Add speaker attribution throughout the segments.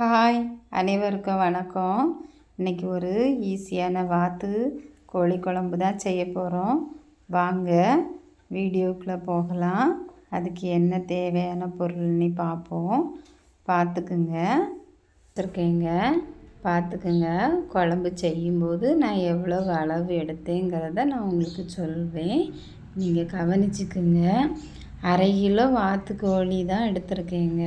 Speaker 1: Hi அனைவருக்கும் வணக்கம். இன்றைக்கி ஒரு ஈஸியான வாத்து. கோழி குழம்பு தான் செய்ய போகிறோம் வாங்க வீடியோக்குள்ளே போகலாம். அதுக்கு என்ன தேவையான பொருள்னு பார்ப்போம். பார்த்துக்குங்க. வச்சுருக்கேங்க. பார்த்துக்குங்க. குழம்பு செய்யும்போது நான் எவ்வளோ அளவு எடுத்தேங்கிறத நான் உங்களுக்கு சொல்வேன். நீங்கள் கவனிச்சுக்குங்க. அரை கிலோ வாத்து கோழி தான் எடுத்திருக்கேங்க.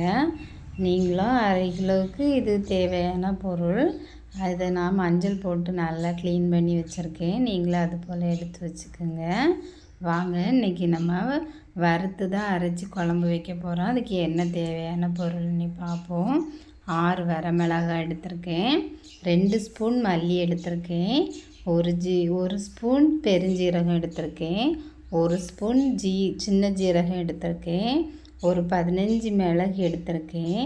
Speaker 1: நீங்களும் அரை கிலோவுக்கு இது தேவையான பொருள். அதை நான் மஞ்சள் போட்டு நல்லா க்ளீன் பண்ணி வச்சுருக்கேன். நீங்களும் அது போல் எடுத்து வச்சுக்கோங்க. வாங்க இன்றைக்கி நம்ம வறுத்து தான் அரைச்சி குழம்பு வைக்க போகிறோம் அதுக்கு என்ன தேவையான பொருள்னு பார்ப்போம். ஆறு வரமிளகாய் எடுத்திருக்கேன். ரெண்டு ஸ்பூன் மல்லி எடுத்திருக்கேன். ஒரு ஜீ ஒரு ஸ்பூன் பெருஞ்சீரகம் எடுத்திருக்கேன். ஒரு ஸ்பூன் ஜீ சின்ன ஜீரகம் எடுத்திருக்கேன். ஒரு பதினஞ்சு மிளகு எடுத்திருக்கேன்.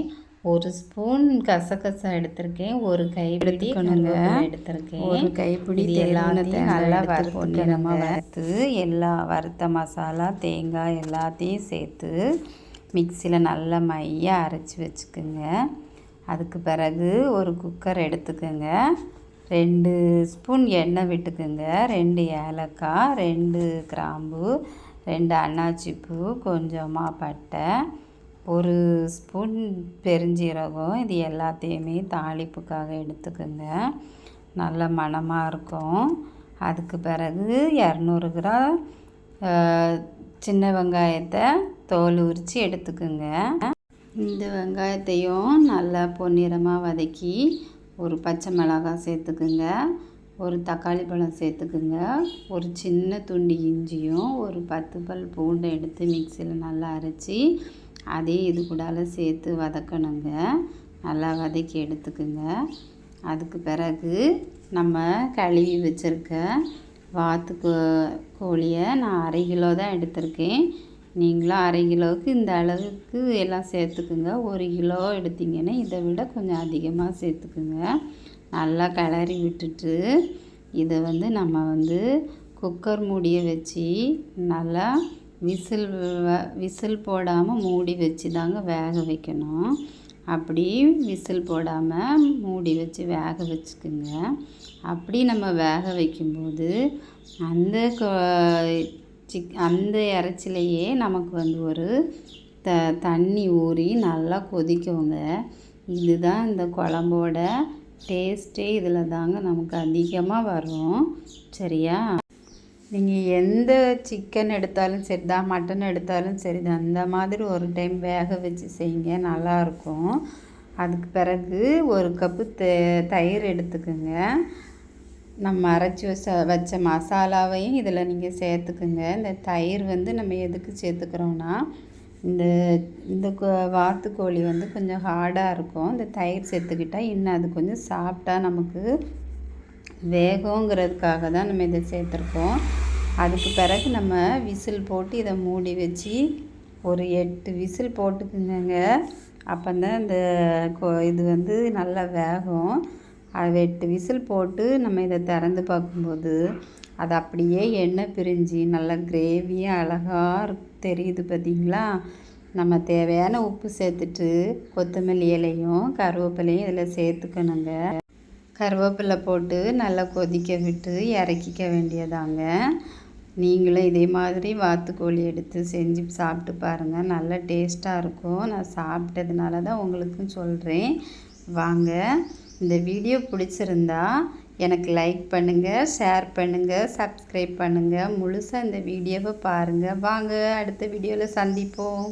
Speaker 1: ஒரு ஸ்பூன் கசகசா எடுத்திருக்கேன். ஒரு கைப்பிடி எடுத்திருக்கேன். ஒரு கைப்பிடி எல்லாத்தையும் நல்லா நம்ம வறுத்து எல்லா வறுத்த மசாலா தேங்காய் எல்லாத்தையும் சேர்த்து மிக்சியில் நல்லா மையாக அரைச்சி வச்சுக்கோங்க. அதுக்கு பிறகு ஒரு குக்கர் எடுத்துக்கோங்க. ரெண்டு ஸ்பூன் எண்ணெய் விட்டுக்குங்க. ரெண்டு ஏலக்காய் ரெண்டு கிராம்பு ரெண்டு அன்னாச்சி பூ கொஞ்சமாக பட்டை ஒரு ஸ்பூன் பெருஞ்சீரகம் இது எல்லாத்தையுமே தாளிப்புக்காக எடுத்துக்கோங்க. நல்ல மணமாக இருக்கும். அதுக்கு பிறகு இரநூறு கிராம் சின்ன வெங்காயத்தை தோல் உரித்து எடுத்துக்கோங்க. இந்த வெங்காயத்தையும் நல்லா பொன்னிறமாக வதக்கி ஒரு பச்சை மிளகாய் சேர்த்துக்குங்க. ஒரு தக்காளி பழம் சேர்த்துக்குங்க. ஒரு சின்ன துண்டு இஞ்சியும் ஒரு பத்து பல் பூண்டை எடுத்து மிக்சியில் நல்லா அரைச்சி அதையும் இது கூடால சேர்த்து வதக்கணுங்க. நல்லா வதக்கி எடுத்துக்குங்க. அதுக்கு பிறகு நம்ம கழுவி வச்சுருக்க வாத்து கோ கோழியை நான் அரை கிலோ தான் எடுத்திருக்கேன். நீங்களும் அரை கிலோவுக்கு இந்த அளவுக்கு எல்லாம் சேர்த்துக்குங்க. ஒரு கிலோ எடுத்திங்கன்னா இதை விட கொஞ்சம் அதிகமாக சேர்த்துக்குங்க. நல்லா கிளறி விட்டுட்டு இதை வந்து நம்ம வந்து குக்கர் மூடியை வச்சு நல்லா விசில் விசில் போடாமல் மூடி வச்சு தாங்க வேக வைக்கணும். அப்படி விசில் போடாமல் மூடி வச்சு வேக வச்சுக்குங்க. அப்படி நம்ம வேக வைக்கும்போது அந்த சிக் அந்த இறைச்சிலையே நமக்கு வந்து ஒரு த தண்ணி ஊறி நல்லா கொதிக்குங்க. இதுதான் இந்த குழம்போட டேஸ்ட்டே இதில் தாங்க நமக்கு அதிகமாக வரும். சரியா? நீங்கள் எந்த சிக்கன் எடுத்தாலும் சரி தான் மட்டன் எடுத்தாலும் சரி தான் அந்த மாதிரி ஒரு டைம் வேக வச்சு செய்யுங்க நல்லாயிருக்கும் அதுக்கு பிறகு ஒரு கப்பு த தயிர் எடுத்துக்கோங்க. நம்ம அரைச்சி வச்ச வச்ச மசாலாவையும் இதில் நீங்கள் சேர்த்துக்குங்க. இந்த தயிர் வந்து நம்ம எதுக்கு சேர்த்துக்கிறோன்னா இந்த இந்த வாத்துக்கோழி வந்து கொஞ்சம் ஹார்டாக இருக்கும். இந்த தயிர் சேர்த்துக்கிட்டால் இன்னும் அது கொஞ்சம் சாப்பிட்டா நமக்கு வேகங்கிறதுக்காக தான் நம்ம இதை சேர்த்துருக்கோம். அதுக்கு பிறகு நம்ம விசில் போட்டு இதை மூடி வச்சு ஒரு எட்டு விசில் போட்டுக்குங்க அப்போ தான் இந்த இது வந்து நல்லா வேகும். அது எட்டு விசில் போட்டு நம்ம இதை திறந்து பார்க்கும்போது அது அப்படியே எண்ணெய் பிரிஞ்சு நல்லா கிரேவியாக அழகாக தெரியுது பார்த்திங்களா நம்ம தேவையான உப்பு சேர்த்துட்டு கொத்தமல்லி இலையும் கருவேப்பிலையும் இதில் சேர்த்துக்கணுங்க. கருவேப்பிலை போட்டு நல்லா கொதிக்க விட்டு இறக்கிக்க வேண்டியதாங்க. நீங்களும் இதே மாதிரி வாத்துக்கோழி எடுத்து செஞ்சு சாப்பிட்டு பாருங்கள் நல்லா டேஸ்ட்டாக இருக்கும். நான் சாப்பிட்டதுனால தான் உங்களுக்கும் சொல்கிறேன் வாங்க இந்த வீடியோ பிடிச்சிருந்தா எனக்கு லைக் பண்ணுங்கள் ஷேர் பண்ணுங்கள் சப்ஸ்கிரைப் பண்ணுங்கள் முழுசாக இந்த வீடியோவை பாருங்கள் வாங்க அடுத்த வீடியோவில் சந்திப்போம்.